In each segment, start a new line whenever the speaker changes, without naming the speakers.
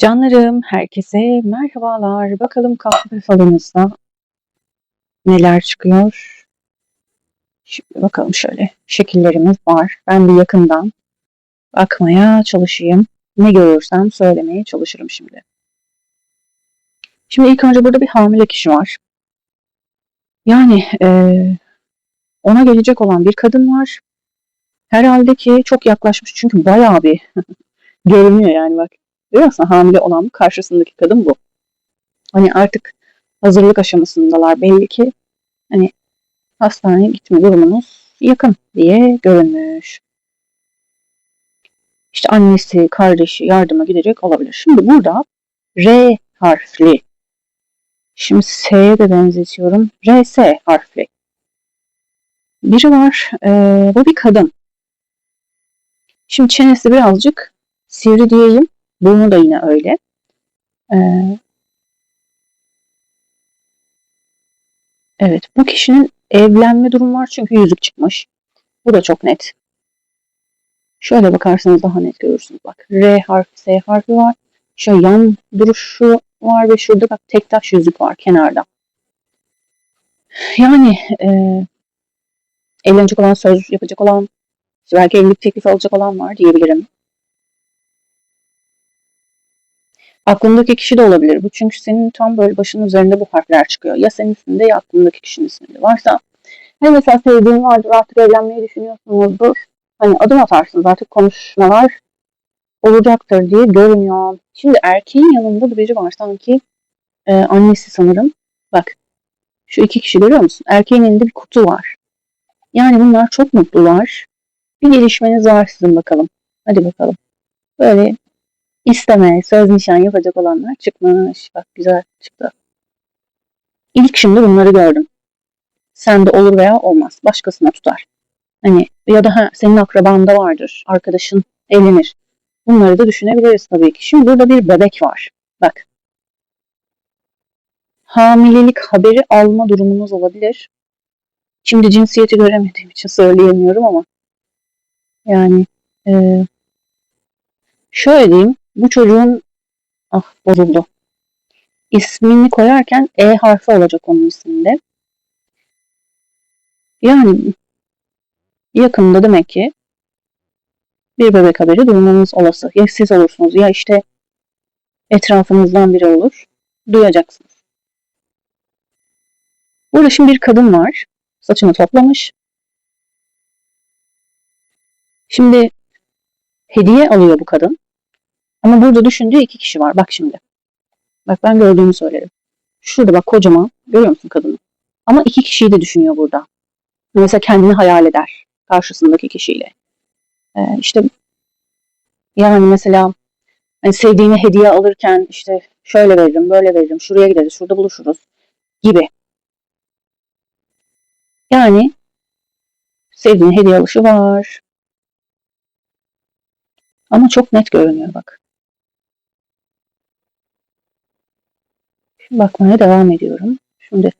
Canlarım, herkese merhabalar. Bakalım kahve falınızda neler çıkıyor. Şimdi bakalım şöyle şekillerimiz var. Ben bir yakından bakmaya çalışayım. Ne görürsem söylemeye çalışırım şimdi. Şimdi ilk önce burada bir hamile kişi var. Yani eee, ona gelecek olan bir kadın var. Herhalde ki çok yaklaşmış çünkü bayağı bir görünüyor yani bak. Görüyor musun? Hamile olan karşısındaki kadın bu. Hani artık hazırlık aşamasındalar belli ki. Hani hastaneye gitme durumunuz yakın diye görünmüş. İşte annesi, kardeşi yardıma gidecek olabilir. Şimdi burada R harfli. Şimdi S'ye de benzetiyorum. RS harfli. Biri var. Ee, bu bir kadın. Şimdi çenesi birazcık sivri diyeyim. Burnu da yine öyle. Ee, evet bu kişinin evlenme durumu var çünkü yüzük çıkmış. Bu da çok net. Şöyle bakarsanız daha net görürsünüz. Bak R harfi, S harfi var. Şöyle yan duruşu var ve şurada bak tek taş yüzük var kenarda. Yani e, evlenecek olan, söz yapacak olan, belki evlilik teklifi alacak olan var diyebilirim. Aklındaki kişi de olabilir bu. Çünkü senin tam böyle başının üzerinde bu harfler çıkıyor. Ya senin isminde ya aklındaki kişinin isminde varsa. Hani mesela sevdiğin vardır artık evlenmeyi düşünüyorsunuzdur. Hani adım atarsınız artık konuşmalar olacaktır diye görünüyor. Şimdi erkeğin yanında da biri var sanki e, annesi sanırım. Bak şu iki kişi görüyor musun? Erkeğin elinde bir kutu var. Yani bunlar çok mutlular. Bir gelişmeniz var sizin bakalım. Hadi bakalım. Böyle isteme, söz nişan yapacak olanlar çıkmış. Bak güzel çıktı. İlk şimdi bunları gördüm. Sende olur veya olmaz. Başkasına tutar. Hani ya da ha, senin akrabanda vardır. Arkadaşın evlenir. Bunları da düşünebiliriz tabii ki. Şimdi burada bir bebek var. Bak. Hamilelik haberi alma durumunuz olabilir. Şimdi cinsiyeti göremediğim için söyleyemiyorum ama yani e, şöyle diyeyim bu çocuğun ah bozuldu. İsmini koyarken E harfi olacak onun isminde. Yani yakında demek ki bir bebek haberi duymanız olası. Ya siz olursunuz ya işte etrafınızdan biri olur. Duyacaksınız. Burada şimdi bir kadın var. Saçını toplamış. Şimdi hediye alıyor bu kadın. Ama burada düşündüğü iki kişi var. Bak şimdi. Bak ben gördüğümü söylerim. Şurada bak kocaman. Görüyor musun kadını? Ama iki kişiyi de düşünüyor burada. Mesela kendini hayal eder. Karşısındaki kişiyle. Ee, işte yani mesela hani sevdiğini hediye alırken işte şöyle veririm, böyle veririm, şuraya gideriz, şurada buluşuruz gibi. Yani sevdiğini hediye alışı var. Ama çok net görünüyor bak. Bakmaya devam ediyorum. Şimdi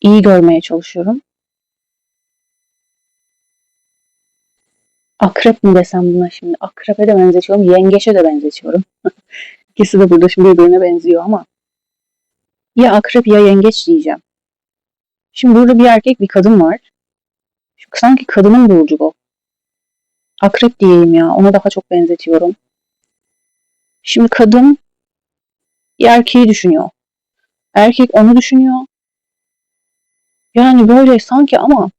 iyi görmeye çalışıyorum. Akrep mi desem buna şimdi? Akrep'e de benzetiyorum, yengeçe de benzetiyorum. İkisi de burada şimdi birbirine benziyor ama ya akrep ya yengeç diyeceğim. Şimdi burada bir erkek bir kadın var. Sanki kadının burcu bu. Akrep diyeyim ya. Ona daha çok benzetiyorum. Şimdi kadın bir erkeği düşünüyor. Erkek onu düşünüyor. Yani böyle sanki ama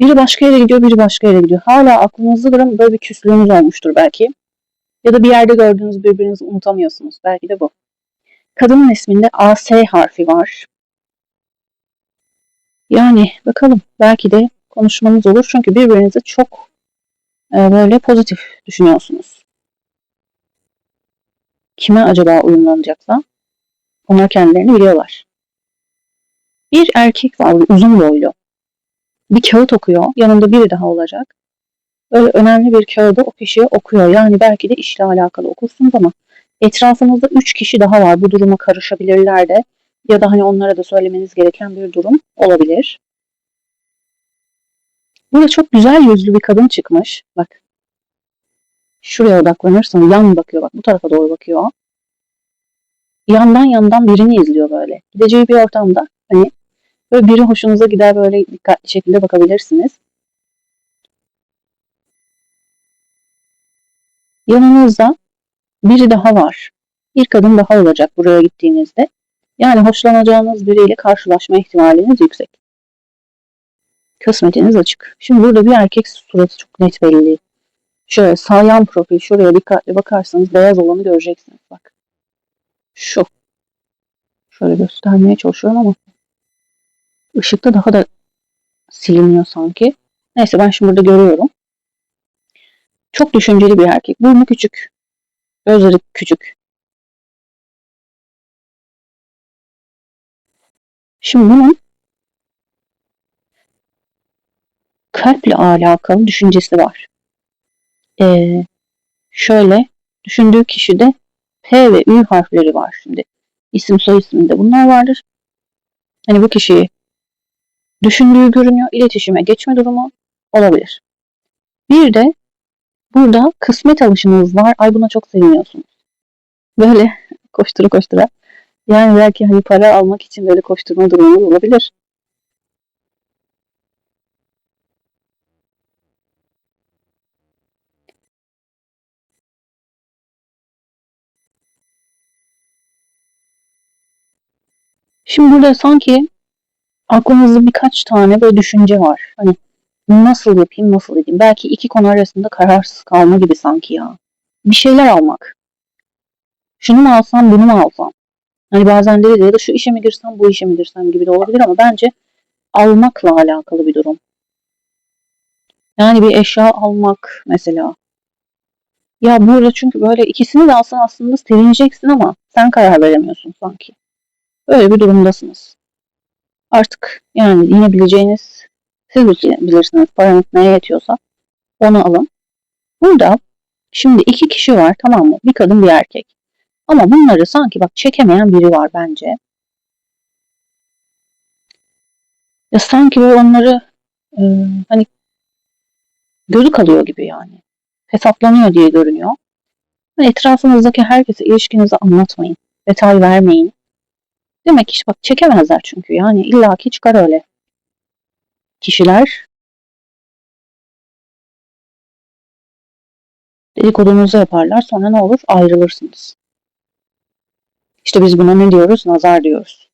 biri başka yere gidiyor, biri başka yere gidiyor. Hala aklınızda duran böyle bir küslüğünüz olmuştur belki. Ya da bir yerde gördüğünüz birbirinizi unutamıyorsunuz. Belki de bu. Kadının isminde AS harfi var. Yani bakalım belki de konuşmanız olur. Çünkü birbirinizi çok e, böyle pozitif düşünüyorsunuz. Kime acaba uyumlanacaksa onlar kendilerini biliyorlar. Bir erkek var uzun boylu. Bir kağıt okuyor. Yanında biri daha olacak. Böyle önemli bir kağıdı o kişiye okuyor. Yani belki de işle alakalı okursunuz ama etrafınızda üç kişi daha var. Bu duruma karışabilirler de ya da hani onlara da söylemeniz gereken bir durum olabilir. Burada çok güzel yüzlü bir kadın çıkmış. Bak. Şuraya odaklanırsanız yan bakıyor bak bu tarafa doğru bakıyor. Yandan yandan birini izliyor böyle. Gideceği bir ortamda hani böyle biri hoşunuza gider böyle dikkatli şekilde bakabilirsiniz. Yanınızda biri daha var. Bir kadın daha olacak buraya gittiğinizde. Yani hoşlanacağınız biriyle karşılaşma ihtimaliniz yüksek. Kısmetiniz açık. Şimdi burada bir erkek suratı çok net belli. Şöyle sağ yan profil şuraya dikkatli bakarsanız beyaz olanı göreceksiniz bak. Şu. Şöyle göstermeye çalışıyorum ama ışıkta daha da siliniyor sanki. Neyse ben şimdi burada görüyorum. Çok düşünceli bir erkek. Burnu küçük. Gözleri küçük. Şimdi bunun kalple alakalı düşüncesi var. Ee, şöyle düşündüğü kişide P ve Ü harfleri var şimdi. İsim soy isminde bunlar vardır. Hani bu kişiyi düşündüğü görünüyor. İletişime geçme durumu olabilir. Bir de burada kısmet alışınız var. Ay buna çok seviniyorsunuz. Böyle koştura koştura. Yani belki hani para almak için böyle koşturma durumu olabilir. Şimdi burada sanki aklınızda birkaç tane böyle düşünce var. Hani nasıl yapayım, nasıl edeyim? Belki iki konu arasında kararsız kalma gibi sanki ya. Bir şeyler almak. Şunu mu alsam, bunu mu alsam? Hani bazen deriz ya da şu işe mi girsem, bu işe mi girsem gibi de olabilir ama bence almakla alakalı bir durum. Yani bir eşya almak mesela. Ya burada çünkü böyle ikisini de alsan aslında sevineceksin ama sen karar veremiyorsun sanki. Öyle bir durumdasınız. Artık yani yine bileceğiniz siz bilirsiniz paranız neye yetiyorsa onu alın. Burada şimdi iki kişi var tamam mı? Bir kadın bir erkek. Ama bunları sanki bak çekemeyen biri var bence. Ya sanki böyle onları e, hani gözü kalıyor gibi yani. Hesaplanıyor diye görünüyor. Yani etrafınızdaki herkese ilişkinizi anlatmayın. Detay vermeyin. Demek ki bak çekemezler çünkü yani illaki çıkar öyle. Kişiler dedikodunuzu yaparlar sonra ne olur ayrılırsınız. İşte biz buna ne diyoruz? Nazar diyoruz.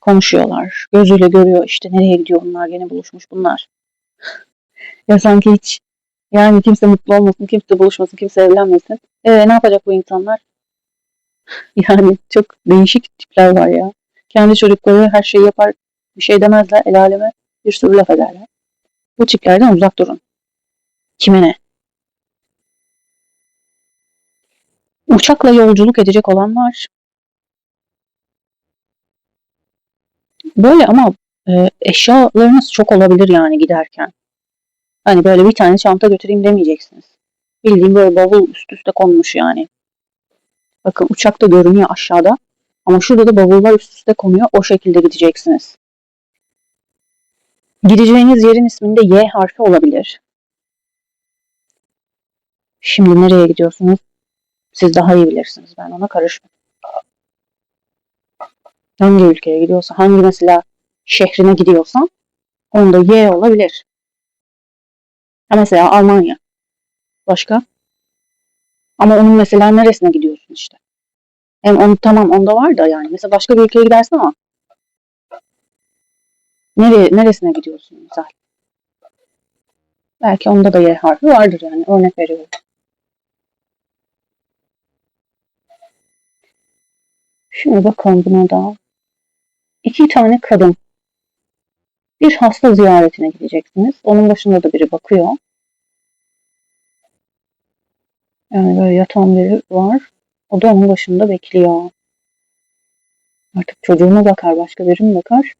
Konuşuyorlar. Gözüyle görüyor işte nereye gidiyor bunlar gene buluşmuş bunlar. ya sanki hiç yani kimse mutlu olmasın, kimse buluşmasın, kimse evlenmesin. E, ne yapacak bu insanlar? Yani çok değişik tipler var ya. Kendi çocukları her şeyi yapar, bir şey demezler, el aleme bir sürü laf ederler. Bu tiplerden uzak durun. Kime ne? Uçakla yolculuk edecek olan var. Böyle ama e, eşyalarınız çok olabilir yani giderken. Hani böyle bir tane çanta götüreyim demeyeceksiniz. Bildiğim böyle bavul üst üste konmuş yani. Bakın uçak da görünüyor aşağıda. Ama şurada da bavullar üst üste konuyor. O şekilde gideceksiniz. Gideceğiniz yerin isminde Y harfi olabilir. Şimdi nereye gidiyorsunuz? Siz daha iyi bilirsiniz. Ben ona karışmam. Hangi ülkeye gidiyorsa, hangi mesela şehrine gidiyorsan onda Y olabilir. Ha mesela Almanya. Başka? Ama onun mesela neresine gidiyorsun işte. Hem onu tamam onda var da yani. Mesela başka bir ülkeye gidersin ama nereye, neresine gidiyorsun mesela? Belki onda da Y harfi vardır yani. Örnek veriyorum. Şimdi bakalım buna da. İki tane kadın. Bir hasta ziyaretine gideceksiniz. Onun başında da biri bakıyor. Yani böyle yatan biri var. O da onun başında bekliyor. Artık çocuğu mu bakar, başka biri mi bakar?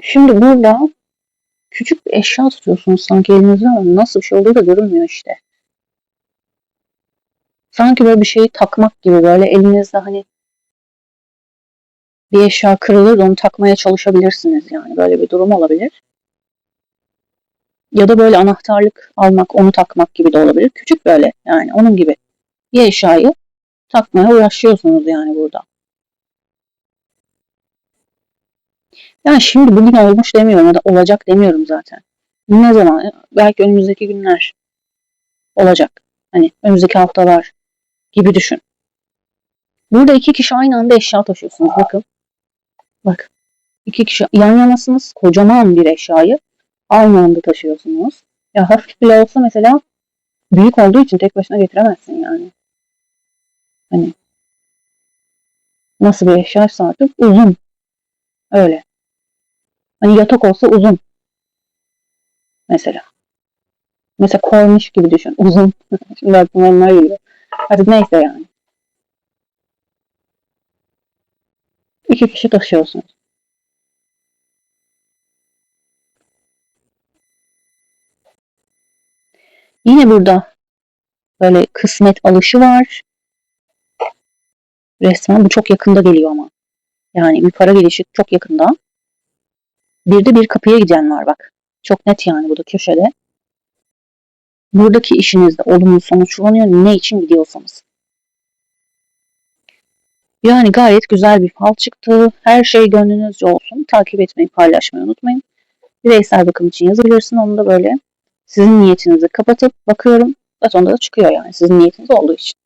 Şimdi burada küçük bir eşya tutuyorsunuz sanki elinizde ama nasıl bir şey olduğu da görünmüyor işte. Sanki böyle bir şeyi takmak gibi böyle elinizde hani bir eşya kırılır onu takmaya çalışabilirsiniz yani. Böyle bir durum olabilir. Ya da böyle anahtarlık almak, onu takmak gibi de olabilir. Küçük böyle yani onun gibi bir eşyayı takmaya uğraşıyorsunuz yani burada. Yani şimdi bugün olmuş demiyorum ya da olacak demiyorum zaten. Ne zaman? Belki önümüzdeki günler olacak. Hani önümüzdeki haftalar gibi düşün. Burada iki kişi aynı anda eşya taşıyorsunuz. Bakın. Bak. İki kişi yan yanasınız. Kocaman bir eşyayı aynı anda taşıyorsunuz. Ya hafif bile olsa mesela büyük olduğu için tek başına getiremezsin yani. Hani nasıl bir eşyaysa artık uzun. Öyle. Hani yatak olsa uzun. Mesela. Mesela korniş gibi düşün. Uzun. Şimdi aklıma onlar geliyor. Hadi neyse yani. İki kişi taşıyorsunuz. Yine burada böyle kısmet alışı var. Resmen bu çok yakında geliyor ama. Yani bir para gelişi çok yakında. Bir de bir kapıya giden var bak. Çok net yani bu da köşede. Buradaki işinizde olumlu sonuçlanıyor ne için gidiyorsanız. Yani gayet güzel bir fal çıktı. Her şey gönlünüzce olsun. Takip etmeyi, paylaşmayı unutmayın. Bireysel bakım için yazabilirsin. Onu da böyle sizin niyetinizi kapatıp bakıyorum. Zaten onda da çıkıyor yani sizin niyetiniz olduğu için.